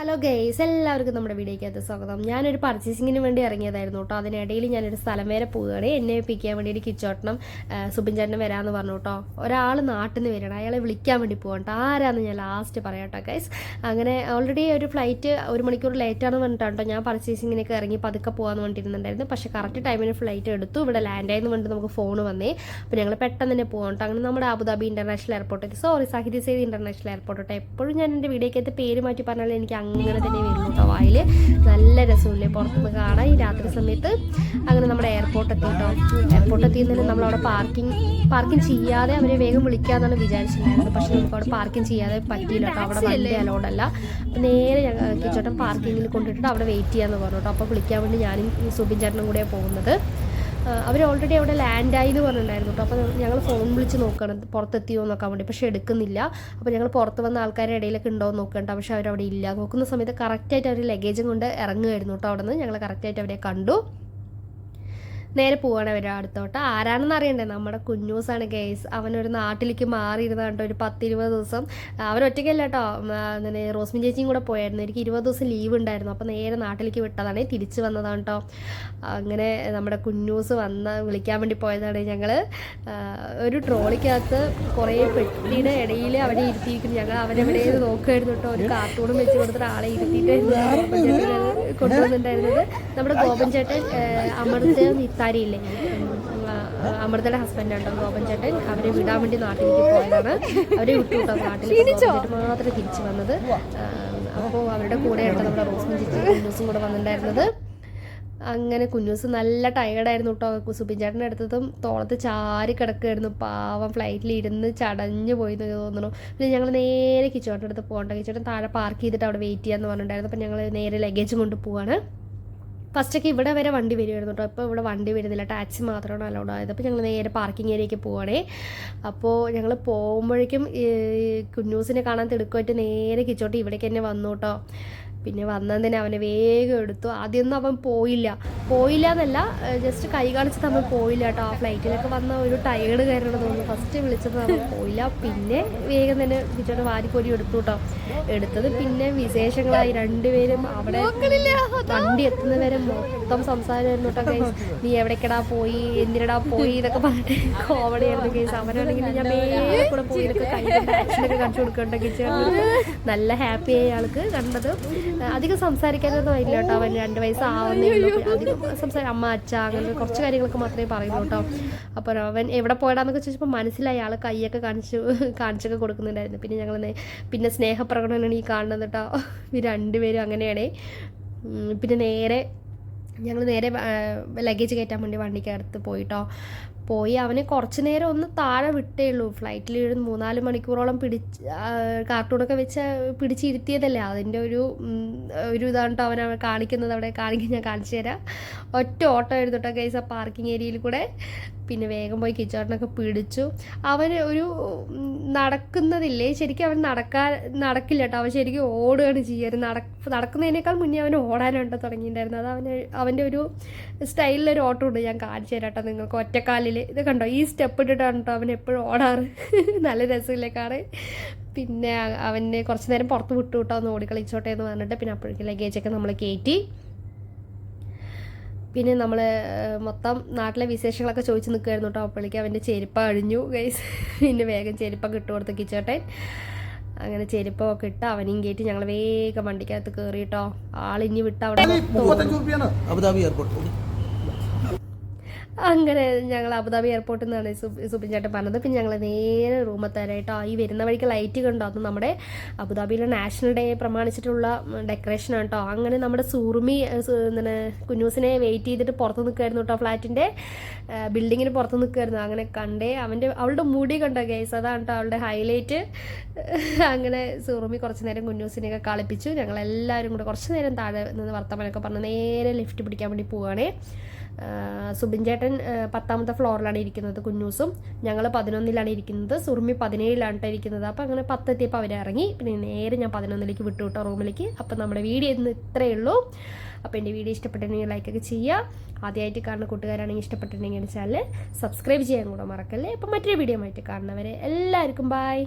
Hello guys എല്ലാവർക്കും നമ്മുടെ വീഡിയോയ്ക്കകത്ത് സ്വാഗതം. ഞാനൊരു പർച്ചേസിങ്ങിന് വേണ്ടി ഇറങ്ങിയതായിരുന്നു കേട്ടോ. അതിനിടയിൽ ഞാനൊരു സ്ഥലം വരെ പോവുകയാണ്. എന്നെ പിക്കാൻ വേണ്ടി ഒരു കിച്ചോട്ടണം സുബിൻ വരാമെന്ന് പറഞ്ഞു കേട്ടോ. ഒരാൾ നാട്ടിൽ നിന്ന് വരണം അയാളെ വിളിക്കാൻ വേണ്ടി പോകണം കേട്ടോ. ആരാന്ന് ഞാൻ ലാസ്റ്റ് പറയാം കേട്ടോ ഗൈസ് അങ്ങനെ ഓൾറെഡി ഒരു ഫ്ലൈറ്റ് ഒരു മണിക്കൂർ ലേറ്റാണ് പറഞ്ഞിട്ടാണ് കേട്ടോ ഞാൻ പർച്ചേസിങ്ങിനൊക്കെ ഇറങ്ങി പതുക്കെ പോകാമെന്ന് പറഞ്ഞിരുന്നുണ്ടായിരുന്നു പക്ഷെ കറക്റ്റ് ടൈമിന് ഫ്ലൈറ്റ് എടുത്തു. ഇവിടെ ലാൻഡ് ആയെന്ന് പറഞ്ഞിട്ട് നമുക്ക് ഫോൺ വന്നേ. അപ്പോൾ ഞങ്ങൾ പെട്ടെന്ന് തന്നെ പോകാം കേട്ടോ. അങ്ങനെ നമ്മുടെ Abu Dhabi international airport sorry സാഹിത്യ സേത് ഇന്റർനാഷണൽ എയർപോർട്ട് കേട്ടോ എപ്പോഴും ഞാൻ എന്റെ വീഡിയോക്കകത്ത് പേര് മാറ്റി പറഞ്ഞാൽ എനിക്ക് അങ്ങനെ തന്നെ വരുന്നു. കേട്ടോ വായിൽ നല്ല രസമില്ലേ പുറത്തുനിന്ന് കാണാൻ ഈ രാത്രി സമയത്ത് അങ്ങനെ നമ്മുടെ എയർപോർട്ട് എത്തി കേട്ടോ എയർപോർട്ട് എത്തിയതിന് നമ്മളവിടെ പാർക്കിംഗ് പാർക്കിംഗ് ചെയ്യാതെ അവരെ വേഗം വിളിക്കാന്നാണ് വിചാരിച്ചിട്ടുണ്ടായിരുന്നത്. പക്ഷെ നമുക്ക് അവിടെ പാർക്കിംഗ് ചെയ്യാതെ പറ്റിയില്ല കേട്ടോ അവിടെ വണ്ടി അലോഡല്ല അപ്പം നേരെ ഞങ്ങൾ കിച്ചോട്ടൻ പാർക്കിങ്ങിൽ കൊണ്ടിട്ടിട്ട് അവിടെ വെയിറ്റ് ചെയ്യാമെന്ന് പറഞ്ഞു കേട്ടോ അപ്പോൾ വിളിക്കാൻ വേണ്ടി ഞാനും സുബിൻ ചേട്ടനും കൂടെയാണ് പോകുന്നത്. അവർ ഓൾറെഡി അവിടെ ലാൻഡായി എന്ന് പറഞ്ഞിട്ടുണ്ടായിരുന്നു കേട്ടോ. അപ്പോൾ ഞങ്ങൾ ഫോൺ വിളിച്ച് നോക്കണം പുറത്തെത്തിയോ നോക്കാൻ വേണ്ടി. പക്ഷേ എടുക്കുന്നില്ല. അപ്പോൾ ഞങ്ങൾ പുറത്ത് വന്ന ആൾക്കാരുടെ ഇടയിലൊക്കെ ഉണ്ടോ എന്ന് നോക്കണ്ട. പക്ഷേ അവരവിടെ ഇല്ല. നോക്കുന്ന സമയത്ത് കറക്റ്റായിട്ട് അവർ ലഗേജും കൊണ്ട് ഇറങ്ങുമായിരുന്നു കേട്ടോ അവിടെ നിന്ന് ഞങ്ങൾ കറക്റ്റായിട്ട് അവരെ കണ്ടു. നേരെ പോവാണ് അവർ അടുത്തോട്ട്. ആരാണെന്ന് അറിയണ്ടേ? നമ്മുടെ കുഞ്ഞൂസാണ് കേസ് അവനൊരു നാട്ടിലേക്ക് മാറിയിരുന്ന കണ്ടോ? ഒരു പത്തിരുപത് ദിവസം. അവൻ ഒറ്റയ്ക്കല്ല കേട്ടോ. അങ്ങനെ റോസ്മിൻ ചേച്ചിയും കൂടെ പോയായിരുന്നു. എനിക്ക് ഇരുപത് ദിവസം ലീവ് ഉണ്ടായിരുന്നു. അപ്പോൾ നേരെ നാട്ടിലേക്ക് വിട്ടതാണ്. തിരിച്ചു വന്നതാണ് കേട്ടോ. അങ്ങനെ നമ്മുടെ കുഞ്ഞൂസ് വന്ന് വിളിക്കാൻ വേണ്ടി പോയതാണ് ഞങ്ങൾ ഒരു ട്രോളിക്കകത്ത് കുറേ പെട്ടിയുടെ ഇടയിൽ അവിടെ ഇരുത്തിയിരിക്കുന്നു. ഞങ്ങൾ അവരെവിടെ നോക്കുമായിരുന്നു കേട്ടോ. ഒരു കാർട്ടൂണും വെച്ച് കൊടുത്തിട്ട് ആളെ ഇരുത്തിയിട്ടായിരുന്നു കൊണ്ടുവന്നിട്ടുണ്ടായിരുന്നത്. നമ്മുടെ ഗോപൻ ചേട്ടൻ അമൃത നിത്താരിയില്ലേ അമൃതയുടെ ഹസ്ബൻഡ് ഉണ്ടോ ഗോപൻ ചേട്ടൻ? അവരെ വിടാൻ വേണ്ടി നാട്ടിലേക്ക് പോയതാണ്. അവരെ വിട്ടു കേട്ടോ നാട്ടിൽ മാത്രമേ തിരിച്ചു വന്നത്. അപ്പോൾ അവരുടെ കൂടെയാണ് നമ്മുടെ റോസ്മിൻ ചേച്ചി കുഞ്ഞൂസും കൂടെ വന്നിട്ടുണ്ടായിരുന്നത്. അങ്ങനെ കുഞ്ഞൂസ് നല്ല ടയേർഡായിരുന്നു കേട്ടോ. സുബിൻ ചേട്ടന്റെ അടുത്തതും തോളത്ത് ചാരി കിടക്കുകയായിരുന്നു പാവം ഫ്ലൈറ്റിൽ ഇരുന്ന് ചടഞ്ഞു പോയി എന്ന് തോന്നുന്നു. പിന്നെ ഞങ്ങൾ നേരെ കിച്ചോട്ടന്റെ അടുത്ത് പോകണ്ട. കിച്ചോട്ടൻ താഴെ പാർക്ക് ചെയ്തിട്ട് അവിടെ വെയിറ്റ് ചെയ്യാമെന്ന് പറഞ്ഞിട്ടുണ്ടായിരുന്നു. അപ്പം ഞങ്ങൾ നേരെ ലഗേജും കൊണ്ട് പോവാണ്. ഫസ്റ്റൊക്കെ ഇവിടെ വരെ വണ്ടി വരുമായിരുന്നു കേട്ടോ. ഇപ്പോൾ ഇവിടെ വണ്ടി വരുന്നില്ല. ടാക്സി മാത്രമാണ് അലൗഡ് ആയത്. അപ്പോൾ ഞങ്ങൾ നേരെ പാർക്കിംഗ് ഏരിയയ്ക്ക് പോവാണേ. അപ്പോൾ ഞങ്ങൾ പോകുമ്പോഴേക്കും കുഞ്ഞൂസിനെ കാണാൻ തിടുക്കുമായിട്ട് നേരെ കിച്ചോട്ട് ഇവിടേക്ക് തന്നെ വന്നു കേട്ടോ. പിന്നെ വന്നതിന് അവനെ വേഗം എടുത്തു. ആദ്യമൊന്നും അവൻ പോയില്ല. പോയില്ല എന്നല്ല ജസ്റ്റ് കൈ കാണിച്ചിട്ട് അവൻ പോയില്ല കേട്ടോ. ആ ഫ്ലൈറ്റിലൊക്കെ വന്ന ഒരു ടയേർഡ് കയറണം തോന്നുന്നു. ഫസ്റ്റ് വിളിച്ചത് അവൻ പോയില്ല. പിന്നെ വേഗം തന്നെ വിജയുടെ വാരിക്കോരി എടുത്തു കേട്ടോ. എടുത്തത് പിന്നെ വിശേഷങ്ങളായി രണ്ടുപേരും അവിടെ വണ്ടി എത്തുന്നവരെ മൊത്തം സംസാരമായിരുന്നു കേട്ടോ കേസ് നീ എവിടേക്കടാ പോയി? എന്തിനടാ പോയി? എന്നൊക്കെ പറഞ്ഞിട്ട് കോമഡി ആയിരുന്നു കേസ് അവനാണെങ്കിൽ ഞാൻ കൂടെ പോയി. കൈ കയ്യിലൊക്കെ കൊടുക്കണ്ട കാണിച്ചു കൊടുക്കണ്ടൊക്കെ നല്ല ഹാപ്പി ആയി ആൾക്ക് കണ്ടത്. അധികം സംസാരിക്കാനൊന്നും ഇല്ല കേട്ടോ അവൻ രണ്ട് വയസ്സാവുന്നേ അധികം സംസാരം അമ്മ അച്ഛ അങ്ങനെ കുറച്ച് കാര്യങ്ങളൊക്കെ മാത്രമേ പറയുള്ളൂ കേട്ടോ. അപ്പോൾ അവൻ എവിടെ പോയടാന്നൊക്കെ ചോദിച്ചപ്പോൾ മനസ്സിലായി ആൾ കൈയൊക്കെ കാണിച്ചു കാണിച്ചൊക്കെ കൊടുക്കുന്നുണ്ടായിരുന്നു. പിന്നെ ഞങ്ങൾ പിന്നെ സ്നേഹപ്രകടനമാണ് ഈ കാണുന്നത് കേട്ടോ. ഈ രണ്ടുപേരും അങ്ങനെയാണേ. പിന്നെ നേരെ ഞങ്ങൾ നേരെ ലഗേജ് കയറ്റാൻ വേണ്ടി വണ്ടിക്കടുത്ത് പോയിട്ടോ പോയി അവനെ കുറച്ച് നേരം ഒന്ന് താഴെ വിട്ടേ ഉള്ളൂ. ഫ്ലൈറ്റിൽ ഒരു മൂന്നാൽ മണിക്കൂറോളം പിടിച്ച് കാർട്ടൂണൊക്കെ വെച്ച് പിടിച്ചിരുത്തിയതല്ലേ? അതിന്റെ ഒരു ഒരു ഇതാണ് കേട്ടോ അവൻ കാണിക്കുന്നത്. അവിടെ കാണിക്കാൻ ഞാൻ കാണിച്ചു തരാം. ഒറ്റ ഓട്ടോ എഴുതട്ടോ കേസ് ആ പാർക്കിംഗ് ഏരിയയിൽ കൂടെ. പിന്നെ വേഗം പോയി കിച്ചോട്ടനൊക്കെ പിടിച്ചു. അവൻ ഒരു നടക്കുന്നതില്ലേ? ശരിക്കും അവൻ നടക്കാൻ നടക്കില്ല കേട്ടോ. അവൻ ശരിക്കും ഓടുകയാണ് ചെയ്യാറ് നട നടക്കുന്നതിനേക്കാൾ മുന്നേ അവൻ ഓടാനുണ്ട് തുടങ്ങിയിട്ടുണ്ടായിരുന്നു. അത് അവന് അവന്റെ ഒരു സ്റ്റൈലിലൊരു ഓട്ടം ഉണ്ട്. ഞാൻ കാണിച്ചു തരാം കേട്ടോ നിങ്ങൾക്ക് ഒറ്റക്കാലിൽ ഇത് കണ്ടോ? ഈ സ്റ്റെപ്പ് ഇട്ടിട്ടാണ് കേട്ടോ അവൻ എപ്പോഴും ഓടാറ്. നല്ല രസമില്ലേ പിന്നെ അവനെ കുറച്ച് നേരം പുറത്ത് വിട്ടു വിട്ടോ ഒന്ന് ഓടിക്കളിച്ചോട്ടെ എന്ന് പറഞ്ഞിട്ട് പിന്നെ അപ്പോഴേക്കും ലഗേജൊക്കെ നമ്മൾ കയറ്റി പിന്നെ നമ്മൾ മൊത്തം നാട്ടിലെ വിശേഷങ്ങളൊക്കെ ചോദിച്ച് നിൽക്കുമായിരുന്നു കേട്ടോ. അപ്പോഴേക്കും അവന്റെ ചെരുപ്പ അഴിഞ്ഞു ഗൈസ് പിന്നെ വേഗം ചെരുപ്പൊക്കെ ഇട്ട് കൊടുത്ത് കിച്ചോട്ടെ. അങ്ങനെ ചെരുപ്പൊക്കെ ഇട്ട് അവനെയും കയറ്റി ഞങ്ങൾ വേഗം വണ്ടിക്കകത്ത് കയറി കേട്ടോ. ആളിഞ്ഞ് വിട്ട് അവിടെ അബുദാബി എയർപോർട്ട് അങ്ങനെ ഞങ്ങൾ അബുദാബി എയർപോർട്ടിൽ നിന്നാണ് സുബിൻ ചേട്ടൻ പറഞ്ഞത്. പിന്നെ ഞങ്ങൾ നേരെ റൂമെത്താനായിട്ടോ ഈ വരുന്ന വഴിക്ക് ലൈറ്റ് കണ്ടോ? അത് നമ്മുടെ അബുദാബിയിലെ നാഷണൽ ഡേ പ്രമാണിച്ചിട്ടുള്ള ഡെക്കറേഷൻ ആണ് കേട്ടോ അങ്ങനെ നമ്മുടെ സൂർമി എന്താണ് കുഞ്ഞൂസിനെ വെയിറ്റ് ചെയ്തിട്ട് പുറത്ത് നിൽക്കുമായിരുന്നു കേട്ടോ ഫ്ലാറ്റിന്റെ ബിൽഡിങ്ങിന് പുറത്ത് നിൽക്കുമായിരുന്നു അങ്ങനെ കണ്ടേ അവന്റെ അവളുടെ മുടി കണ്ടോ ഗൈസ് അതാണ് കേട്ടോ അവളുടെ ഹൈലൈറ്റ് അങ്ങനെ സൂർമി കുറച്ച് നേരം കുഞ്ഞൂസിനെയൊക്കെ കളിപ്പിച്ചു. ഞങ്ങളെല്ലാവരും കൂടെ കുറച്ച് നേരം താഴെ നിന്ന് വർത്തമാനമൊക്കെ പറഞ്ഞ് നേരെ ലിഫ്റ്റ് പിടിക്കാൻ വേണ്ടി പോവുകയാണേ സുബിൻ ചേട്ടൻ പത്താമത്തെ ഫ്ലോറിലാണ് ഇരിക്കുന്നത് കുഞ്ഞൂസും. ഞങ്ങൾ പതിനൊന്നിലാണ് ഇരിക്കുന്നത്. സുറുമി പതിനേഴിലാണ് ഇരിക്കുന്നത്. അപ്പോൾ അങ്ങനെ പത്തെത്തിയപ്പോൾ അവർ ഇറങ്ങി പിന്നെ നേരെ ഞാൻ പതിനൊന്നിലേക്ക് വിട്ടു വിട്ടോ റൂമിലേക്ക്. അപ്പോൾ നമ്മുടെ വീഡിയോ ഇന്ന് ഇത്രയേ ഉള്ളൂ. അപ്പോൾ എന്റെ വീഡിയോ ഇഷ്ടപ്പെട്ടിട്ടുണ്ടെങ്കിൽ ലൈക്കൊക്കെ ചെയ്യുക ആദ്യമായിട്ട് കാണുന്ന കൂട്ടുകാരാണെങ്കിൽ ഇഷ്ടപ്പെട്ടിട്ടുണ്ടെങ്കിൽ ചാനൽ സബ്സ്ക്രൈബ് ചെയ്യാൻ കൂടെ മറക്കല്ലേ. അപ്പോൾ മറ്റൊരു വീഡിയോ ആയിട്ട് കാണുന്നവരെ എല്ലാവർക്കും ബായ്